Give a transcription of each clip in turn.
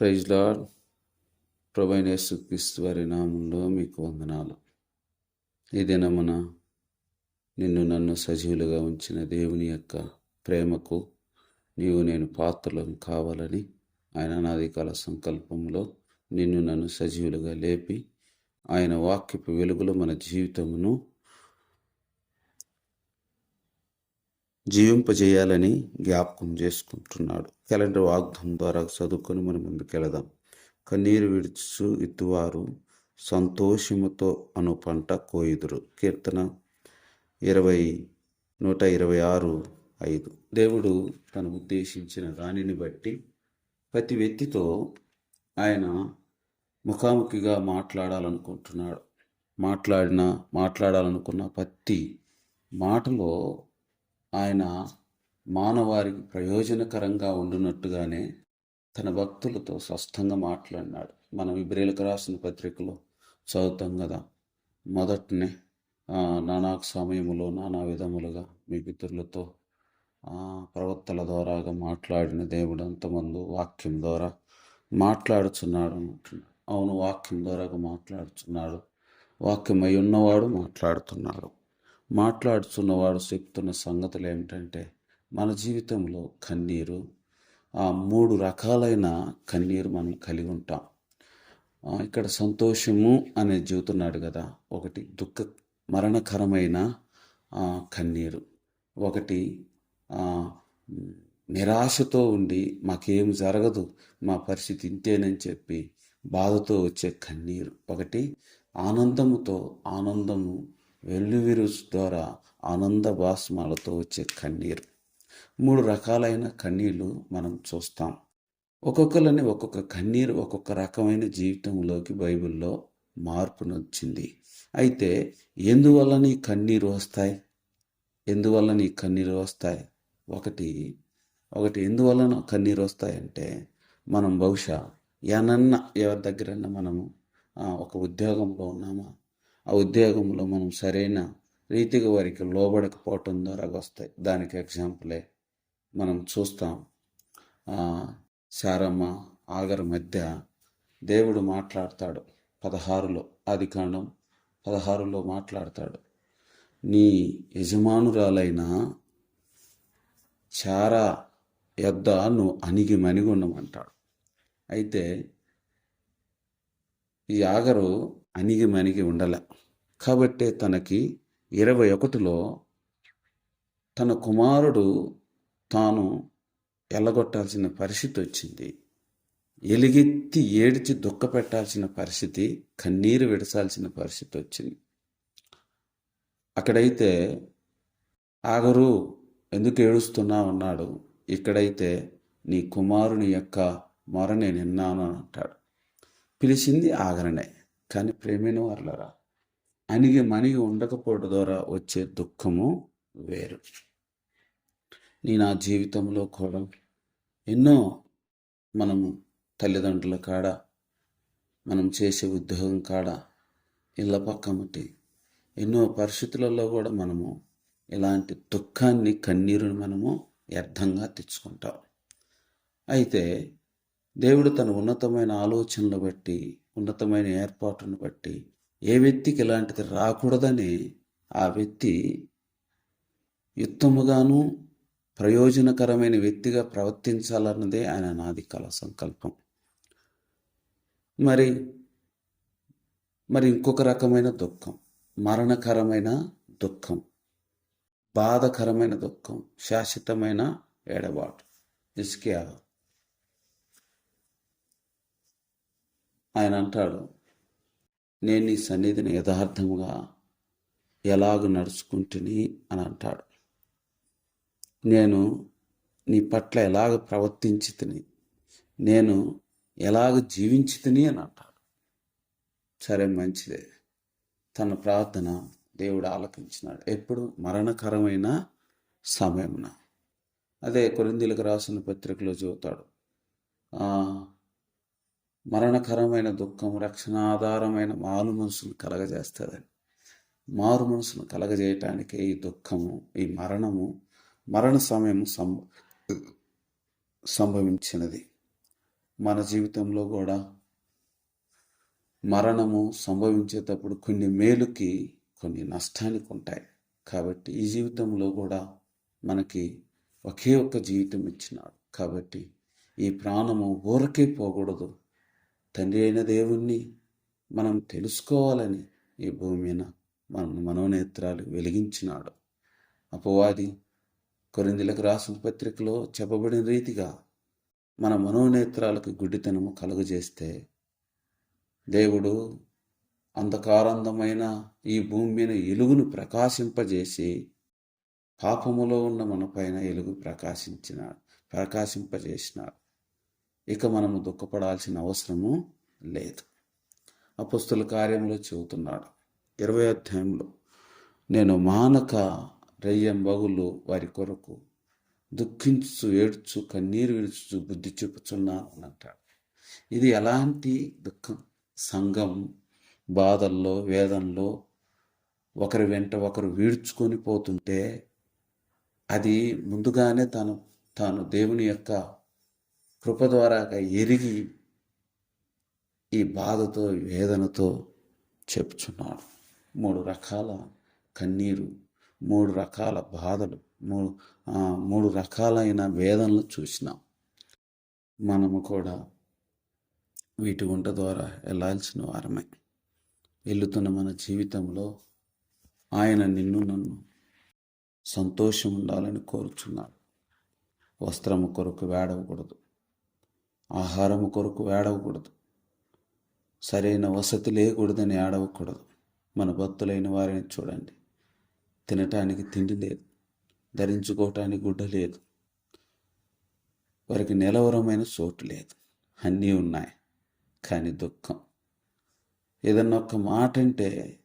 Praise lord ప్రభైన క్రీస్తు వారి నామంలో మీకు వందనాలు. ఈ దినమున నిన్ను నన్ను సజీవులుగా ఉంచిన దేవుని యొక్క ప్రేమకు నీవు నేను పాత్రలం కావాలని ఆయన అనాది కాల సంకల్పంలో నిన్ను నన్ను సజీవులుగా లేపి ఆయన వాక్యపు వెలుగులో మన జీవితమును జీవింపజేయాలని జ్ఞాపకం చేసుకుంటున్నాడు. క్యాలెండర్ వాగ్దం ద్వారా చదువుకొని మనం ముందుకెళదాం. కన్నీరు విడుచు ఇత్తువారు సంతోషముతో అను పంట కోయుదురు. కీర్తన ఇరవై నూట ఇరవై ఆరు ఐదు. దేవుడు తను ఉద్దేశించిన దానిని బట్టి ప్రతి వ్యక్తితో ఆయన ముఖాముఖిగా మాట్లాడాలనుకుంటున్నాడు. మాట్లాడిన మాట్లాడాలనుకున్న ప్రతి మాటలో ఆయన మానవారికి ప్రయోజనకరంగా ఉండునట్టుగానే తన భక్తులతో స్పష్టంగా మాట్లాడినాడు. మనం ఇబ్రేలకు రాసిన పత్రికలో చదువుతాం కదా. మొదటనే నానా సమయములో నానా విధములుగా మీ పితరులతో ప్రవర్తల ప్రవక్తల ద్వారాగా మాట్లాడిన దేవుడు అంతమందు వాక్యం ద్వారా మాట్లాడుచున్నాడు అంటున్నాడు. అవును వాక్యం ద్వారాగా మాట్లాడుచున్నాడు. వాక్యమై ఉన్నవాడు మాట్లాడుతున్నాడు. మాట్లాడుతున్నవాడు చెప్తున్న సంగతులు ఏమిటంటే మన జీవితంలో కన్నీరు ఆ మూడు రకాలైన కన్నీరు మనం కలిగి ఉంటాం. ఇక్కడ సంతోషము అనే చెబుతున్నాడు కదా ఒకటి దుఃఖ మరణకరమైన కన్నీరు. ఒకటి నిరాశతో ఉండి మాకేం జరగదు మా పరిస్థితి ఇంతేనని చెప్పి బాధతో వచ్చే కన్నీరు. ఒకటి ఆనందముతో ఆనందము వెల్లువిరు ద్వారా ఆనంద భాస్మాలతో వచ్చే కన్నీరు. మూడు రకాలైన కన్నీళ్ళు మనం చూస్తాం. ఒక్కొక్కరిని ఒక్కొక్క కన్నీరు ఒక్కొక్క రకమైన జీవితంలోకి బైబిల్లో మార్పునొచ్చింది. అయితే ఎందువల్ల నీ కన్నీరు వస్తాయి? ఎందువల్ల నీ కన్నీరు వస్తాయి? ఒకటి ఒకటి ఎందువలన కన్నీరు వస్తాయంటే మనం బహుశా ఏనన్నా ఎవరి దగ్గరన్నా మనము ఒక ఉద్యోగంలో ఉన్నామా? ఆ ఉద్యోగంలో మనం సరైన రీతిగా వారికి లోబడకపోవటం ద్వారా వస్తాయి. దానికి ఎగ్జాంపులే మనం చూస్తాం. శారమ్మ ఆగర మధ్య దేవుడు మాట్లాడతాడు పదహారులో ఆది కాండం పదహారులో మాట్లాడతాడు. నీ యజమానురాలైన చారా యొద్ద నువ్వు అణిగి మణిగి ఉండమంటాడు అయితే ఈ ఆగరు అణిగి మణిగి కాబట్టే తనకి ఇరవై ఒకటిలో తన కుమారుడు తాను ఎల్లగొట్టాల్సిన పరిస్థితి వచ్చింది. ఎలుగెత్తి ఏడిచి దుఃఖపెట్టాల్సిన పరిస్థితి కన్నీరు విడసాల్సిన పరిస్థితి వచ్చింది. అక్కడైతే ఆగరు ఎందుకు ఏడుస్తున్నా అన్నాడు. ఇక్కడైతే నీ కుమారుని యొక్క మొర నేను విన్నాను అని అంటాడు. పిలిచింది ఆగరనే. కానీ ప్రేమైన వారులరా అణిగి మణిగి ఉండకపోవడం ద్వారా వచ్చే దుఃఖము వేరు. నీ నా జీవితంలో కూడా ఎన్నో మనము తల్లిదండ్రుల కాడ మనం చేసే ఉద్యోగం కాడ ఇళ్ళ పక్కమటి ఎన్నో పరిస్థితులలో కూడా మనము ఇలాంటి దుఃఖాన్ని కన్నీరుని మనము వ్యర్థంగా తెచ్చుకుంటాం. అయితే దేవుడు తన ఉన్నతమైన ఆలోచనలు బట్టి ఉన్నతమైన ఏర్పాటును బట్టి ఏ వ్యక్తికి ఇలాంటిది రాకూడదని ఆ వ్యక్తి యుత్తముగాను ప్రయోజనకరమైన వ్యక్తిగా ప్రవర్తించాలన్నదే ఆయన నాది కళ సంకల్పం. మరి మరి ఇంకొక రకమైన దుఃఖం మరణకరమైన దుఃఖం బాధకరమైన దుఃఖం శాశ్వతమైన ఏడబాటు. ఇస్కియా ఆయన అంటాడు నేను నీ సన్నిధిని యథార్థంగా ఎలాగ నడుచుకుంటుని? అని అంటాడు. నేను నీ పట్ల ఎలాగ ప్రవర్తించి తిని నేను ఎలాగ జీవించి తిని అని అంటాడు. సరే మంచిదే. తన ప్రార్థన దేవుడు ఆలకించినాడు. ఎప్పుడు? మరణకరమైన సమయమున. అదే కొరిందీలకు రాసిన పత్రికలో చూతాడు మరణకరమైన దుఃఖం రక్షణాధారమైన మారు మనసును కలగజేస్తుందని. మారు మనసును కలగజేయటానికే ఈ దుఃఖము ఈ మరణము మరణ సమయం సంభ సంభవించినది. మన జీవితంలో కూడా మరణము సంభవించేటప్పుడు కొన్ని మేలుకి కొన్ని నష్టానికి ఉంటాయి. కాబట్టి ఈ జీవితంలో కూడా మనకి ఒకే ఒక్క జీవితం ఇచ్చినాడు. కాబట్టి ఈ ప్రాణము ఊరకే పోకూడదు. తండ్రి అయిన దేవుణ్ణి మనం తెలుసుకోవాలని ఈ భూమి మీద మన మనోనేత్రాలు వెలిగించినాడు. అపవాది కొరిందులకు రాసిన పత్రికలో చెప్పబడిన రీతిగా మన మనోనేత్రాలకు గుడ్డితనము కలుగజేస్తే దేవుడు అంధకారందమైన ఈ భూమి మీద ఎలుగును ప్రకాశింపజేసి పాపములో ఉన్న మన పైన ఎలుగు ప్రకాశించినాడు ప్రకాశింపజేసినాడు. ఇక మనము దుఃఖపడాల్సిన అవసరము లేదు. అపస్తుల కార్యంలో చెబుతున్నాడు. ఇరవై అధ్యాయంలో నేను మానక రయ్యం బగులు వారి కొరకు దుఃఖించు ఏడ్చు కన్నీరు విడుచు బుద్ధి చూపుతున్నాను అని అంటాడు. ఇది ఎలాంటి దుఃఖం? సంఘం బాధల్లో వేదంలో ఒకరి వెంట ఒకరు వీడ్చుకొని పోతుంటే అది ముందుగానే తను తాను దేవుని యొక్క కృప ద్వారాగా ఎరిగి ఈ బాధతో వేదనతో చెప్తున్నాడు మూడు రకాల కన్నీరు మూడు రకాల బాధలు మూడు మూడు రకాలైన వేదనలు చూసినాం. మనము కూడా వీటి గుంట ద్వారా వెళ్ళాల్సిన వారమే. వెళ్తున్న మన జీవితంలో ఆయన నిన్ను నన్ను సంతోషం ఉండాలని కోరుచున్నాడు. వస్త్రము కొరకు వేడవకూడదు. ఆహారము కొరకు వేడవకూడదు సరైన వసతి లేకూడదని ఏడవకూడదు. మన భక్తులైన వారిని చూడండి. తినటానికి తిండి లేదు. ధరించుకోవటానికి గుడ్డ లేదు. వారికి నిలవరమైన చోటు లేదు. అన్నీ ఉన్నాయి. కానీ దుఃఖం. ఏదన్నా ఒక్క మాట అంటే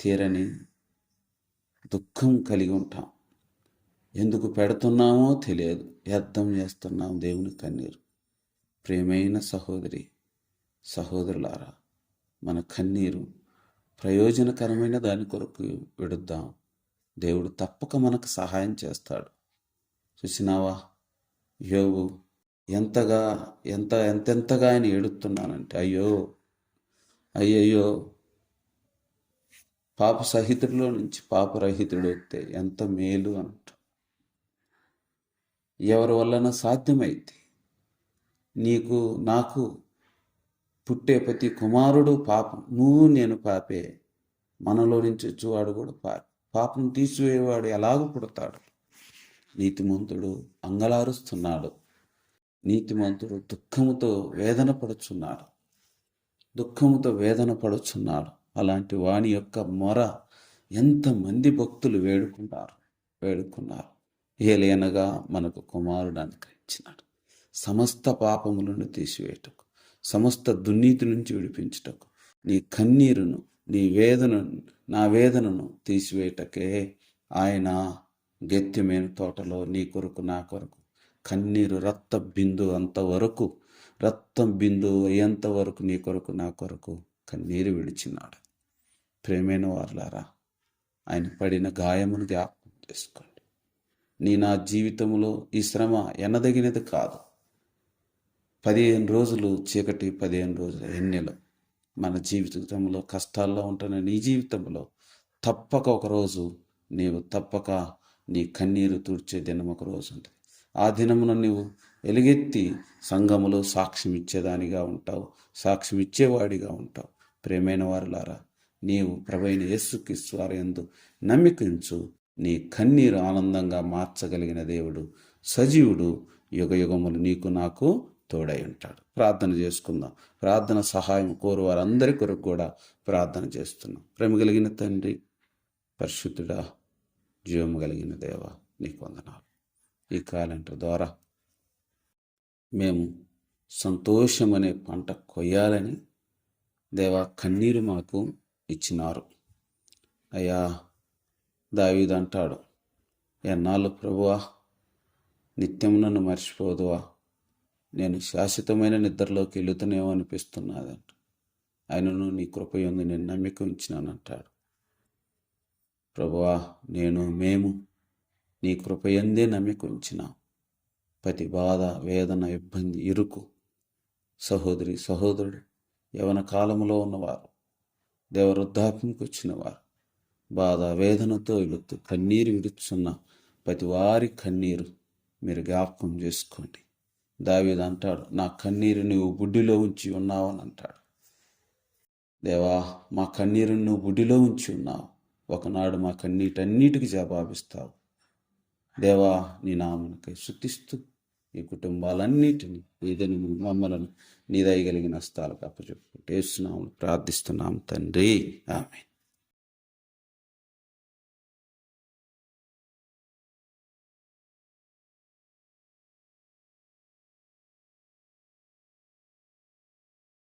తీరని దుఃఖం కలిగి ఉంటాం. ఎందుకు పెడుతున్నామో తెలియదు. వ్యర్థం చేస్తున్నాం దేవుని కన్నీరు. ప్రేమైన సహోదరి సహోదరులారా మన కన్నీరు ప్రయోజనకరమైన దాని కొరకు విడుద్దాం. దేవుడు తప్పక మనకు సహాయం చేస్తాడు. చూసినావా? యోగు ఎంతగా ఎంత ఎంతెంతగా ఆయన ఏడుతున్నానంటే అయ్యో అయ్యయ్యో పాప సహితుడిలో నుంచి పాపరహితుడు వస్తే ఎంత మేలు అంట. ఎవరి వలన సాధ్యమైతే నీకు నాకు పుట్టే ప్రతి కుమారుడు పాపం. నువ్వు నేను పాపే. మనలో నుంచి వచ్చేవాడు కూడా పాప. పాపం తీసివేవాడు ఎలాగూ పుడతాడు? నీతిమంతుడు అంగలారుస్తున్నాడు. నీతిమంతుడు దుఃఖముతో వేదన పడుచున్నాడు. దుఃఖముతో వేదన పడుచున్నాడు. అలాంటి వాని యొక్క మొర ఎంతమంది భక్తులు వేడుకున్నారు వేడుకున్నారు. ఏలేనగా మనకు కుమారుడు అనుగ్రహించినాడు. సమస్త పాపములను తీసివేయటకు సమస్త దుర్నీతి నుంచి విడిపించుటకు నీ కన్నీరును నీ వేదనను నా వేదనను తీసివేయటకే ఆయన గెత్యమైన తోటలో నీ కొరకు నా కొరకు. కన్నీరు రక్త బిందు అంతవరకు రక్తం బిందు అయ్యేంత వరకు నీ కొరకు నా కొరకు కన్నీరు విడిచినాడు. ప్రేమైన వారులారా ఆయన పడిన గాయమును జ్ఞాపకం చేసుకోండి. నీ నా జీవితంలో ఈ శ్రమ ఎనదగినది కాదు. పదిహేను రోజులు చీకటి పదిహేను రోజులు ఎన్నెలు మన జీవితంలో కష్టాల్లో ఉంటున్న నీ జీవితంలో తప్పక ఒక రోజు నీవు తప్పక నీ కన్నీరు తుడిచే దినం ఒక రోజు ఉంటుంది. ఆ దినమున నీవు ఎలుగెత్తి సంఘములో సాక్ష్యం ఇచ్చేదానిగా ఉంటావు సాక్ష్యం ఇచ్చేవాడిగా ఉంటావు. ప్రేమైన వారులారా నీవు ప్రభైన యేసుక్రీస్తు వారి యందు నమ్మికించు నీ కన్నీరు ఆనందంగా మార్చగలిగిన దేవుడు సజీవుడు యుగ యుగములు నీకు నాకు తోడై ఉంటాడు. ప్రార్థన చేసుకుందాం. ప్రార్థన సహాయం కోరు వారందరి కొరకు కూడా ప్రార్థన చేస్తున్నాం. ప్రేమ కలిగిన తండ్రి పరిశుద్ధుడా జీవము కలిగిన దేవ నీకు వందనాలు. ఈ క్యాలెండర్ ద్వారా మేము సంతోషం అనే పంట కొయ్యాలని దేవా కన్నీరు మాకు ఇచ్చినారు. అయ్యా దావీదంటాడు ఎన్నాళ్ళు ప్రభువా నిత్యం నన్ను మర్చిపోదువా? నేను శాశ్వతమైన నిద్రలోకి వెళుతూనేమో అనిపిస్తున్నాదంట. ఆయనను నీ కృపయందు నేను నమ్మిక ఉంచినానంటాడు ప్రభువా నేను మేము నీ కృపయందే నమ్మిక ఉంచినాం ప్రతి బాధ వేదన ఇబ్బంది ఇరుకు సహోదరి సహోదరుడు యవన కాలంలో ఉన్నవారు దేవవృద్ధాప్యంకి వచ్చినవారు బాధ వేదనతో ఇలుతూ కన్నీరు విడుచున్న ప్రతి వారి కన్నీరు మీరు జ్ఞాపకం చేసుకోండి. దావీదు అంటాడు నా కన్నీరు నువ్వు బుడ్డిలో ఉంచి ఉన్నావు అని అంటాడు. దేవా మా కన్నీరుని నువ్వు బుడ్డిలో ఉంచి ఉన్నావు. ఒకనాడు మా కన్నీటన్నిటికి జవాబిస్తావు. దేవా నీ నామనకై శుద్ధిస్తూ ఈ కుటుంబాలన్నిటిని ఏదని మమ్మలను నీ దయగలిగిన స్థాలకు అప్పచెప్పుకుంటూ వేస్తున్నాము ప్రార్థిస్తున్నాం తండ్రి. ఆమె